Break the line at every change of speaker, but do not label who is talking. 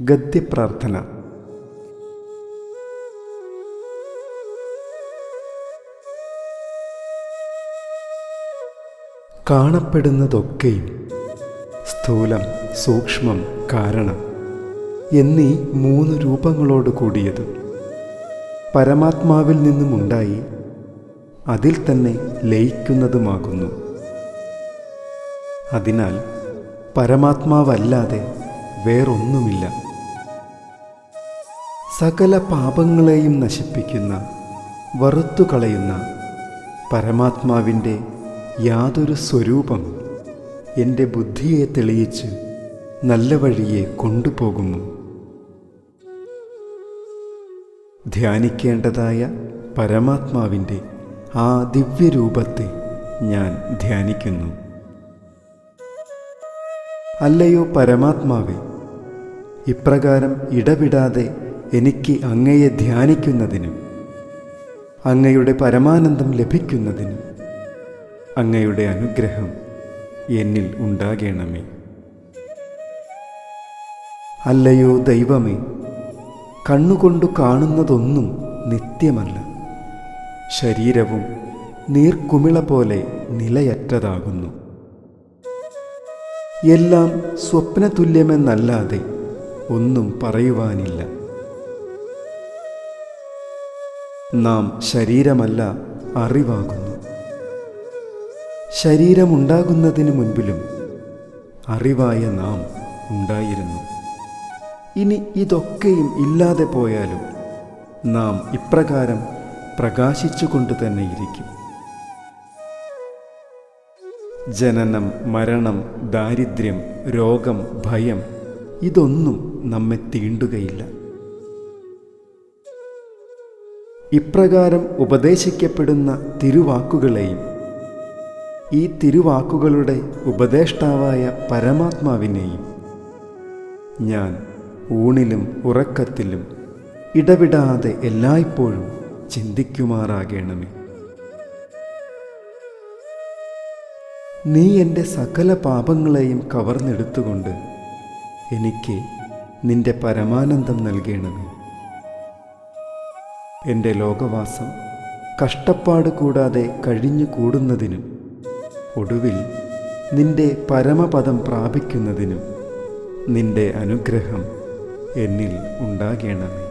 ഗദ്യപ്രാർത്ഥന. കാണപ്പെടുന്നതൊക്കെയും സ്ഥൂലം സൂക്ഷ്മം കാരണം എന്നീ മൂന്ന് രൂപങ്ങളോട് കൂടിയത്. പരമാത്മാവിൽ നിന്നുമുണ്ടായി അതിൽ തന്നെ ലയിക്കുന്നതുമാകുന്നു. അതിനാൽ പരമാത്മാവല്ലാതെ വേറൊന്നുമില്ല. സകല പാപങ്ങളെയും നശിപ്പിക്കുന്ന വറുത്തുകളയുന്ന പരമാത്മാവിന്റെ യാതൊരു സ്വരൂപം എന്റെ ബുദ്ധിയെ തെളിയിച്ച് നല്ല വഴിയെ കൊണ്ടുപോകുന്നു. ധ്യാനിക്കേണ്ടതായ പരമാത്മാവിന്റെ ആ ദിവ്യരൂപത്തെ ഞാൻ ധ്യാനിക്കുന്നു. അല്ലയോ പരമാത്മാവെ ഇപ്രകാരം ഇടവിടാതെ എനിക്ക് അങ്ങയെ ധ്യാനിക്കുന്നതിനും അങ്ങയുടെ പരമാനന്ദം ലഭിക്കുന്നതിനും അങ്ങയുടെ അനുഗ്രഹം എന്നിൽ ഉണ്ടാകേണമേ. അല്ലയോ ദൈവമേ കണ്ണുകൊണ്ടു കാണുന്നതൊന്നും നിത്യമല്ല. ശരീരവും നീർക്കുമിള പോലെ നിലയറ്റതാകുന്നു. എല്ലാം സ്വപ്നതുല്യമെന്നല്ലാതെ ഒന്നും പറയുവാനില്ല. നാം ശരീരമല്ല അറിവാകുന്നു. ശരീരമുണ്ടാകുന്നതിന് മുൻപിലും അറിവായ നാം ഉണ്ടായിരുന്നു. ഇനി ഇതൊക്കെയും ഇല്ലാതെ പോയാലും നാം ഇപ്രകാരം പ്രകാശിച്ചുകൊണ്ട് തന്നെ ഇരിക്കും. ജനനം മരണം ദാരിദ്ര്യം രോഗം ഭയം ഇതൊന്നും നമ്മെ തീണ്ടുകയില്ല. ഇപ്രകാരം ഉപദേശിക്കപ്പെടുന്ന തിരുവാക്കുകളെയും ഈ തിരുവാക്കുകളുടെ ഉപദേഷ്ടാവായ പരമാത്മാവിനെയും ഞാൻ ഊണിലും ഉറക്കത്തിലും ഇടവിടാതെ എല്ലായ്പ്പോഴും ചിന്തിക്കുമാറാകണമേ. നീ എന്റെ സകല പാപങ്ങളെയും കവർന്നെടുത്തുകൊണ്ട് എനിക്ക് നിന്റെ പരമാനന്ദം നൽകണമേ. എന്റെ ലോകവാസം കഷ്ടപ്പാട് കൂടാതെ കഴിഞ്ഞു കൂടുന്നതിനും ഒടുവിൽ നിന്റെ പരമപദം പ്രാപിക്കുന്നതിനും നിന്റെ അനുഗ്രഹം എന്നിൽ ഉണ്ടാകണമേ.